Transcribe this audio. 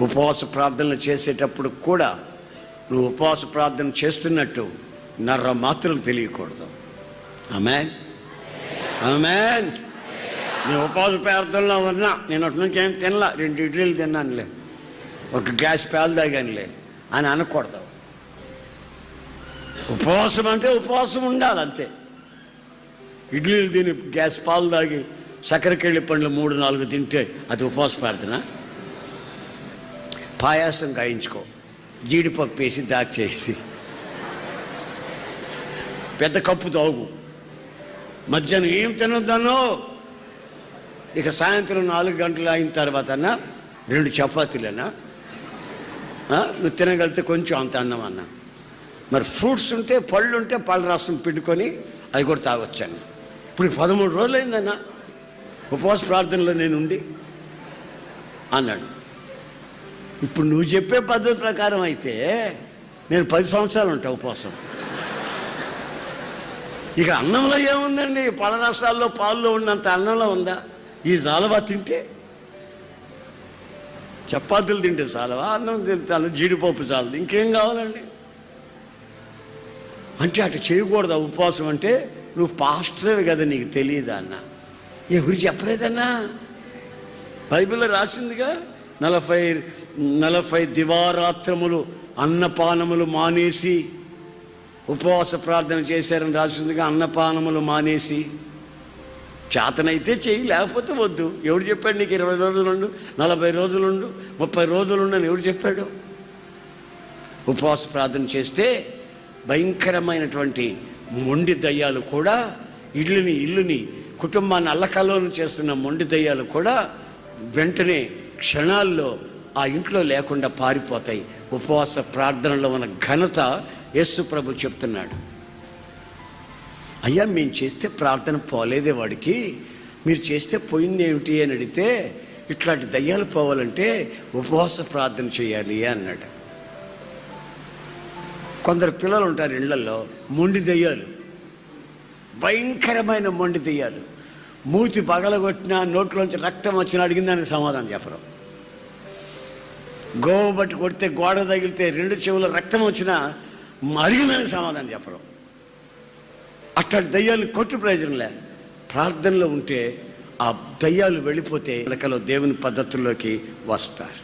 ఉపవాస ప్రార్థనలు చేసేటప్పుడు కూడా నువ్వు ఉపవాస ప్రార్థన చేస్తున్నట్టు నర్ర మాత్రలు తెలియకూడదు. ఆమెన్ ఆమెన్ నేను ఉపవాస ప్రార్థనలో ఉన్నా నేను అటు నుంచి ఏం తినలా రెండు ఇడ్లీలు తిన్నానులే ఒక గ్యాస్ పాలు తాగానులే అని అనకూడదు. ఉపవాసం అంటే ఉపవాసం ఉండాలి అంతే. ఇడ్లీలు తిని గ్యాస్ పాలు తాగి చక్కెరకెళ్ళి పండ్లు మూడు నాలుగు తింటే అది ఉపవాస ప్రార్థన. పాయాసం గాయించుకో. జీడిపప్పు వేసి దాచేసి. పెద్ద కప్పు తాగు. మధ్యాహ్నం ఏం తినొద్దనో ఇక సాయంత్రం నాలుగు గంటలు అయిన తర్వాత రెండు చపాతీలేనా నువ్వు తినగలిగితే కొంచెం అంత అన్నం అన్న మరి ఫ్రూట్స్ ఉంటే పళ్ళు ఉంటే పళ్ళ రసం పిండుకొని అది కూడా తాగొచ్చాను ఇప్పుడు పదమూడు రోజులు అయిందన్నా ఉపవాస ప్రార్థనలో నేను ఉండి అన్నాడు. ఇప్పుడు నువ్వు చెప్పే పద్ధతి ప్రకారం అయితే నేను పది సంవత్సరాలు ఉంటా ఉపవాసం. ఇక అన్నంలో ఏముందండి? పళ్ళ రసాల్లో పాల్లో ఉన్నంత అన్నంలో ఉందా? ఈ జాలవా తింటే? చపాతీలు తింటే చాలవా అన్నం తింటాను జీడిపప్పు చాలదు ఇంకేం కావాలండి? అంటే అటు చేయకూడదు ఉపవాసం అంటే? నువ్వు పాస్టర్వి కదా నీకు తెలియదా అన్న? ఎవరు చెప్పలేదన్నా? బైబిల్లో రాసిందిగా నలభై నలభై దివారాత్రములు అన్నపానములు మానేసి ఉపవాస ప్రార్థన చేశారని రాసిందిగా అన్నపానములు మానేసి. చేతనైతే చెయ్యి లేకపోతే వద్దు. ఎవడు చెప్పాడు నీకు ఇరవై రోజులుండు నలభై రోజులుండు ముప్పై రోజులుండు అని ఎవడు చెప్పాడు? ఉపవాస ప్రార్థన చేస్తే భయంకరమైనటువంటి మొండి దయ్యాలు కూడా ఇల్లుని ఇల్లుని కుటుంబాన్ని అల్లకల్లోను చేస్తున్న మొండి దయ్యాలు కూడా వెంటనే క్షణాల్లో ఆ ఇంట్లో లేకుండా పారిపోతాయి. ఉపవాస ప్రార్థనలో ఉన్న ఘనత యేసు ప్రభు చెప్తున్నాడు. అయ్యా మేము చేస్తే ప్రార్థన పోలేదే వాడికి. మీరు చేస్తే పోయింది ఏమిటి అని అడిగితే ఇట్లాంటి దయ్యాలు పోవాలంటే ఉపవాస ప్రార్థన చేయాలి అన్నాడు. కొందరు పిల్లలు ఉంటారు ఇళ్ళలో మొండి దెయ్యాలు. భయంకరమైన మొండి దెయ్యాలు. మూతి పగలగొట్టినా నోట్లోంచి రక్తం వచ్చినా అడిగిందని సమాధానం చెప్పరు. గోవ బట్టి కొడితే గోడ తగిలితే రెండు చెవుల రక్తం వచ్చినా అడిగిందని సమాధానం చెప్పరు. అట్లాంటి దయ్యాలు కొట్టు ప్రయోజనంలే ప్రార్థనలో ఉంటే ఆ దయ్యాలు వెళ్ళిపోతే లెక్కలో దేవుని పద్ధతుల్లోకి వస్తారు.